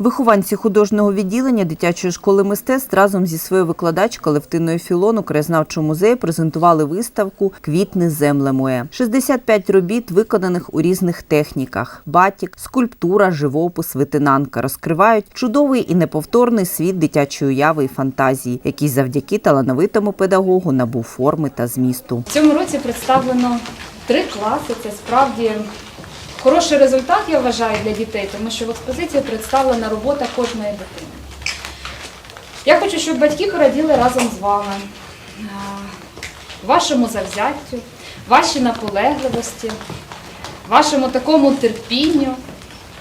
Вихованці художнього відділення дитячої школи мистецтв разом зі своєю викладачкою Левтиною Філон у краєзнавчому музеї презентували виставку Квітни земле моє. 65 робіт, виконаних у різних техніках: батік, скульптура, живопис, витинанка розкривають чудовий і неповторний світ дитячої уяви і фантазії, який завдяки талановитому педагогу набув форми та змісту. В цьому році представлено три класи. Це справді хороший результат, я вважаю, для дітей, тому що в експозиції представлена робота кожної дитини. Я хочу, щоб батьки пораділи разом з вами е, вашому завзяттю, вашій наполегливості, вашому такому терпінню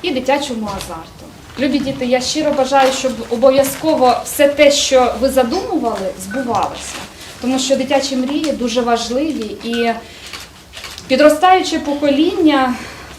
і дитячому азарту. Любі діти, я щиро бажаю, щоб обов'язково все те, що ви задумували, збувалося. Тому що дитячі мрії дуже важливі і підростаюче покоління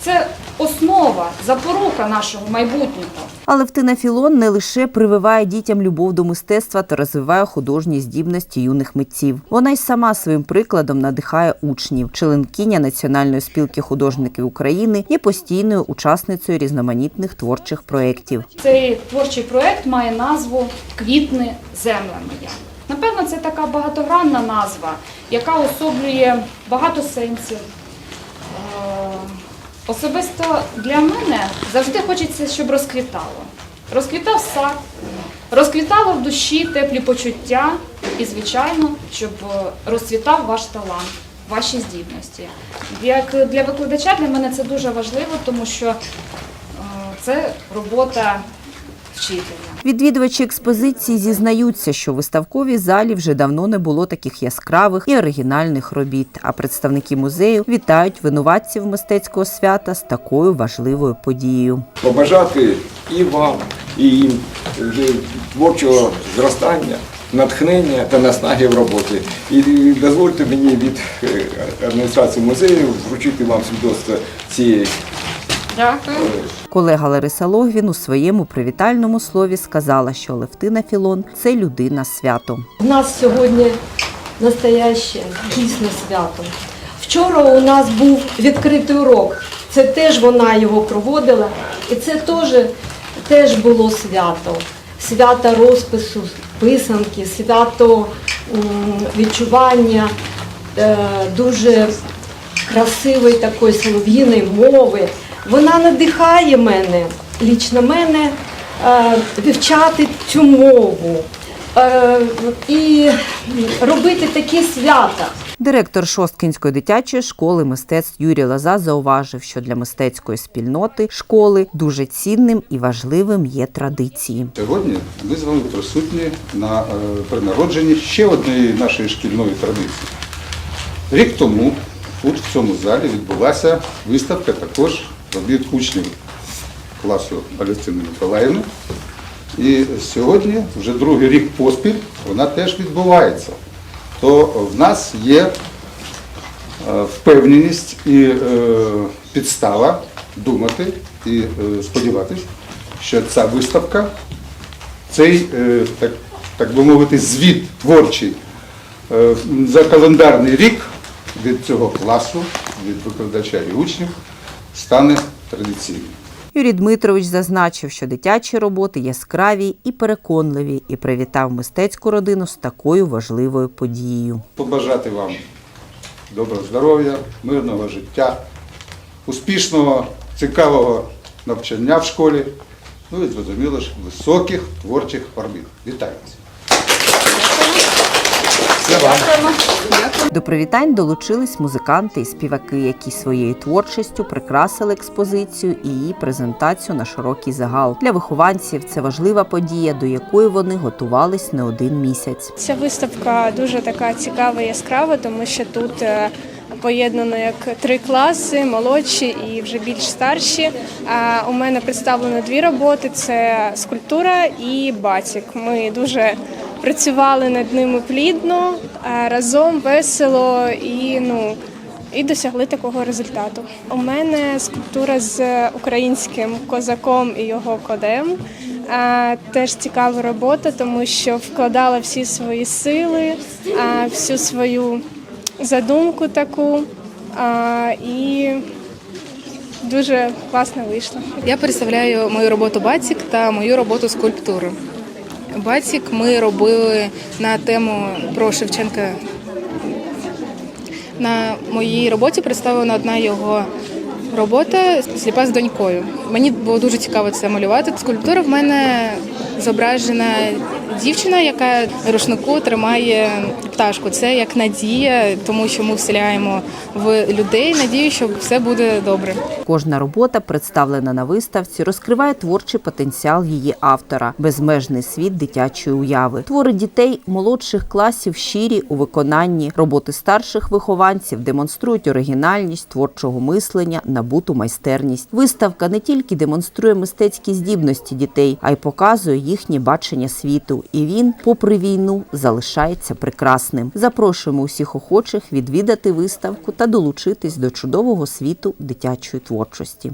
це основа, запорука нашого майбутнього. А Левтина Філон не лише прививає дітям любов до мистецтва та розвиває художні здібності юних митців. Вона й сама своїм прикладом надихає учнів. Членкиня Національної спілки художників України є постійною учасницею різноманітних творчих проєктів. Цей творчий проект має назву Квітни земля моя. Напевно, це така багатогранна назва, яка особлює багато сенсів. Особисто для мене завжди хочеться, щоб розквітало. Розквітав сад, розквітало в душі теплі почуття і, звичайно, щоб е, розцвітав ваш талант, ваші здібності. Як для викладача для мене це дуже важливо, тому що е, це робота вчителя. Відвідувачі експозиції зізнаються, що в виставковій залі вже давно не було таких яскравих і оригінальних робіт. А представники музею вітають винуватців мистецького свята з такою важливою подією. побажати і вам, і їм е, творчого зростання, натхнення та наснаги в роботі. І дозвольте мені від е, адміністрації музею вручити вам свідоцтво цієї Дякую. Колега Лариса Логвін у своєму привітальному слові сказала, що Левтина Філон це людина свято. У нас сьогодні настояще дійсне свято. Вчора у нас був відкритий урок. Це теж вона його проводила, і це теж, теж було свято. Свято розпису, писанки, свято відчування е, дуже красивої такої солов'їної мови. Вона надихає мене, лічно мене, е, вивчати цю мову е, і робити такі свята. Директор Шосткінської дитячої школи мистецтв Юрій Лоза зауважив, що для мистецької спільноти школи дуже цінним і важливим є традиції. Сьогодні ми з вами присутні на е, при народженні ще однієї нашої шкільної традиції. Рік тому тут в цьому залі відбулася виставка також робіт учнів класу Алістини Миколаївни. І сьогодні, вже другий рік поспіль, вона теж відбувається. То в нас є е, впевненість і е, підстава думати і е, сподіватись, що ця виставка, цей, так, так би мовити, звіт творчий за календарний рік від цього класу, від викладача і учнів стане традиційним. Юрій Дмитрович зазначив, що дитячі роботи яскраві і переконливі, і привітав мистецьку родину з такою важливою подією. побажати вам доброго здоров'я, мирного життя, успішного, цікавого навчання в школі, ну і зрозуміло ж, високих творчих орбіт. Вітаю вас! До привітань долучились музиканти і співаки, які своєю творчістю прикрасили експозицію і її презентацію на широкий загал. Для вихованців це важлива подія, до якої вони готувались не один місяць. Ця виставка дуже така цікава і яскрава, тому що тут е, поєднано як три класи, молодші і вже більш старші. А У мене представлено дві роботи: це скульптура і батік. Ми дуже працювали над ними плідно, е, разом весело і ну. І досягли такого результату. У мене скульптура з українським козаком і його кодем. Е, Теж цікава робота, тому що вкладала всі свої сили, е, всю свою задумку таку. І дуже класно вийшло. Я представляю мою роботу Бацік та мою роботу скульптури. Бацік ми робили на тему про Шевченка. На моїй роботі представлена одна його робота сліпа з донькою. Мені було дуже цікаво це малювати. Скульптура в мене зображена дівчина, яка рушнику тримає пташку. Це як надія, тому що ми вселяємо в людей надію, що все буде добре. Кожна робота, представлена на виставці, розкриває творчий потенціал її автора, безмежний світ дитячої уяви. Твори дітей молодших класів щирі у виконанні. Роботи старших вихованців демонструють оригінальність творчого мислення, набуту майстерність. Виставка не тільки демонструє мистецькі здібності дітей, а й показує їхнє бачення світу. І він, попри війну, залишається прекрасним. Запрошуємо усіх охочих відвідати виставку та долучитись до чудового світу дитячої творчості.